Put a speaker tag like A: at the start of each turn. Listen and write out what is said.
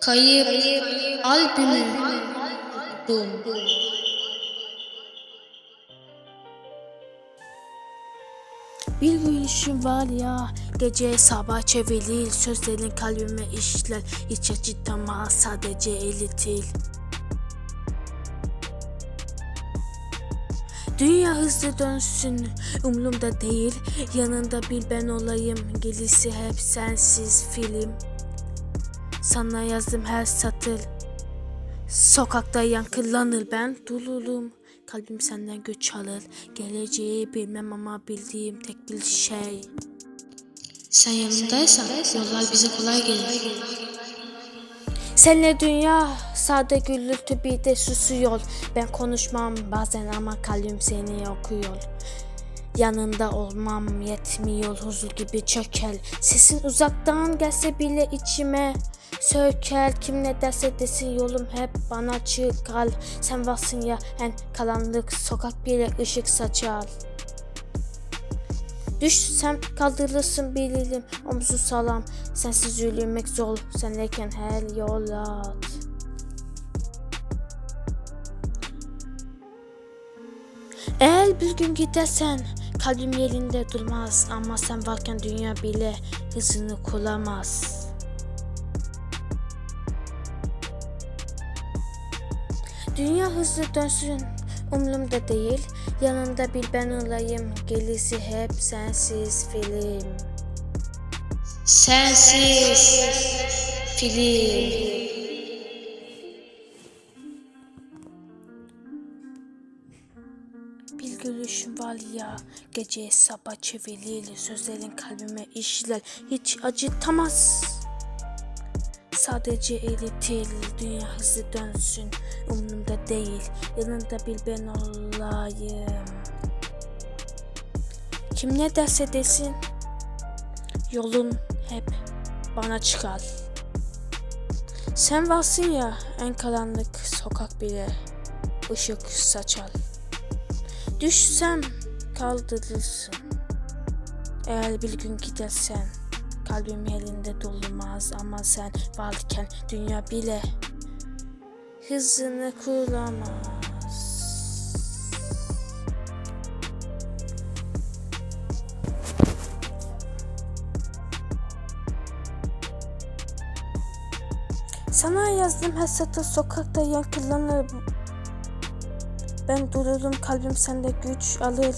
A: Kayıp albümü Dum.
B: Bir gülüşün var ya Gece sabah çevrilir Sözlerin kalbime işler. Hiç acıtamaz sadece elitil Dünya hızlı dönsün Umlumda değil. Yanında bir ben olayım Gelisi hep sensiz film Sana yazdım her satır. Sokakta yankılanır ben dululum Kalbim senden güç alır. Geleceği bilmem ama bildiğim tek bir şey.
A: Sen yanımdaysan yollar bize kolay gelir.
B: Senle dünya sade gürültü bir de susuyor. Ben konuşmam bazen ama kalbim seni okuyor. Yanında olmam yetmiyor huzur gibi çökel Sesin uzaktan gelse bile içime söker Kim ne derse desin yolum hep bana çıkar. Sen varsın ya en karanlık sokak bile ışık saçar. Düşsem kaldırırsın bilirim omzu salam Sensiz yürümek zor senleyken her yol at Eğer bir gün gidersen kalbim yerinde durmaz. Ama sen varken dünya bile hızını kuramaz Dünya hızlı dönsün umurumda değil. Yanında bir ben olayım. Gelisi hep sensiz film.
A: Sensiz film.
B: Bir gülüşün var ya Gece sabah çevirilir. Sözlerin kalbime işler Hiç acıtamaz Sadece eritir Dünya hızlı dönsün Umurumda değil Yanında bir ben olayım. Kim ne derse desin Yolun hep bana çıkar. Sen varsın ya en karanlık sokak bile ışık saçar. Düşsem kaldırırsın. Eğer bir gün gidersen kalbim elinde dolmaz ama sen varken dünya bile hızını kuramaz. Sana yazdım her satır sokakta yankılanır ben dururum kalbim sende güç alır